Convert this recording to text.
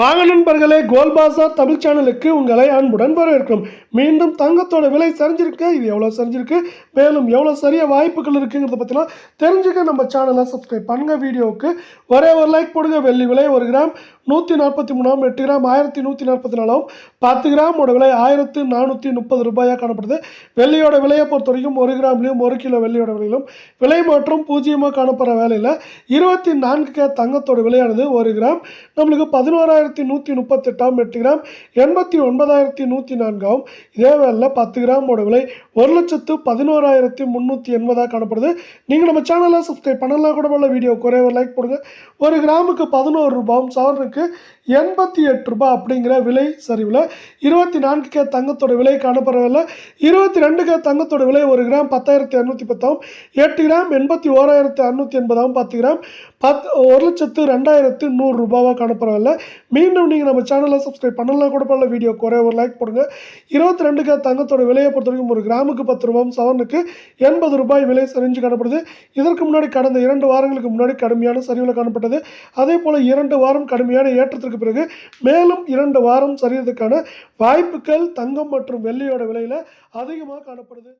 வாங்க நண்பர்களே கோல் பாசார் தமிழ் சேனலுக்கு உங்களை அன்புடன் வரவேற்கிறோம். மீண்டும் தங்கத்தோட விலை சரிஞ்சிருக்கு. இது எவ்வளோ சரிஞ்சிருக்கு? மேலும் எவ்வளோ சரிய வாய்ப்புகள் இருக்குங்கிறத பற்றிலாம் தெரிஞ்சுக்க நம்ம சேனலை சப்ஸ்கிரைப் பண்ணுங்க. வீடியோவுக்கு ஒரே ஒரு லைக் போடுங்க. வெள்ளி விலை ஒரு கிராம் நூற்றி நாற்பத்தி மூணாம் எட்டு கிராம் ஆயிரத்தி நூற்றி நாற்பத்தி நாலாவும் பத்து கிராமோட விலை ஆயிரத்து நானூற்றி முப்பது ரூபாயாக காணப்படுது. வெள்ளியோட விலையை பொறுத்த வரைக்கும் ஒரு கிராம்லேயும் ஒரு கிலோ வெள்ளியோட விலையிலும் விலை மாற்றம் பூஜ்ஜியமாக காணப்படுற வேலையில் இருபத்தி நான்கு கே தங்கத்தோட விலையானது ஒரு கிராம். நம்மளுக்கு பதினோராயிரம் பதினோராயிரத்தி நூற்றி முப்பத்தெட்டாம் எட்டு கிராம் எண்பத்தி ஒன்பதாயிரத்தி நூற்றி நான்காகும் இதே வேலையில் பத்து கிராமோட விலை ஒரு லட்சத்து பதினோராயிரத்தி முந்நூற்றி எண்பதாக காணப்படுது. நீங்கள் நம்ம சேனலை சப்ஸ்கிரைப் பண்ணலாம் கூட உள்ள வீடியோ குறைய ஒரு லைக் போடுங்க. ஒரு கிராமுக்கு பதினோரு ரூபாயும் சவரனுக்கு எண்பத்தி எட்டு ரூபாய் அப்படிங்கிற விலை சரிவில். இருபத்தி நான்கு கே தங்கத்தோட விலை காணப்படவில்லை. இருபத்தி ரெண்டு கே தங்கத்தோட விலை ஒரு கிராம் பத்தாயிரத்தி இரநூத்தி பத்தாவும் எட்டு கிராம் எண்பத்தி ஓராயிரத்தி அறுநூற்றி எண்பதாகவும் பத்து கிராம் பத் ஒரு லட்சத்து ரெண்டாயிரத்து நூறு ரூபாவாக காணப்படவில்லை. மீண்டும் நீங்கள் நம்ம சேனலை சப்ஸ்கிரைப் பண்ணலாம் கூட பண்ணல வீடியோ குறைய ஒரு லைக் போடுங்க. இருபத்தி ரெண்டு கே தங்கத்தோட விலையை பொறுத்த வரைக்கும் ஒரு கிராமுக்கு பத்து ரூபாயும் சவனுக்கு எண்பது ரூபாய் விலை சரிஞ்சு காணப்படுது. இதற்கு முன்னாடி கடந்த இரண்டு வாரங்களுக்கு முன்னாடி கடுமையான சரிவில் காணப்பட்டது. அதே போல் இரண்டு வாரம் கடுமையான ஏற்றத்திற்கு பிறகு மேலும் இரண்டு வாரம் சரியறதுக்கான வாய்ப்புகள் தங்கம் மற்றும் வெள்ளியோட விலையில் அதிகமாக காணப்படுது.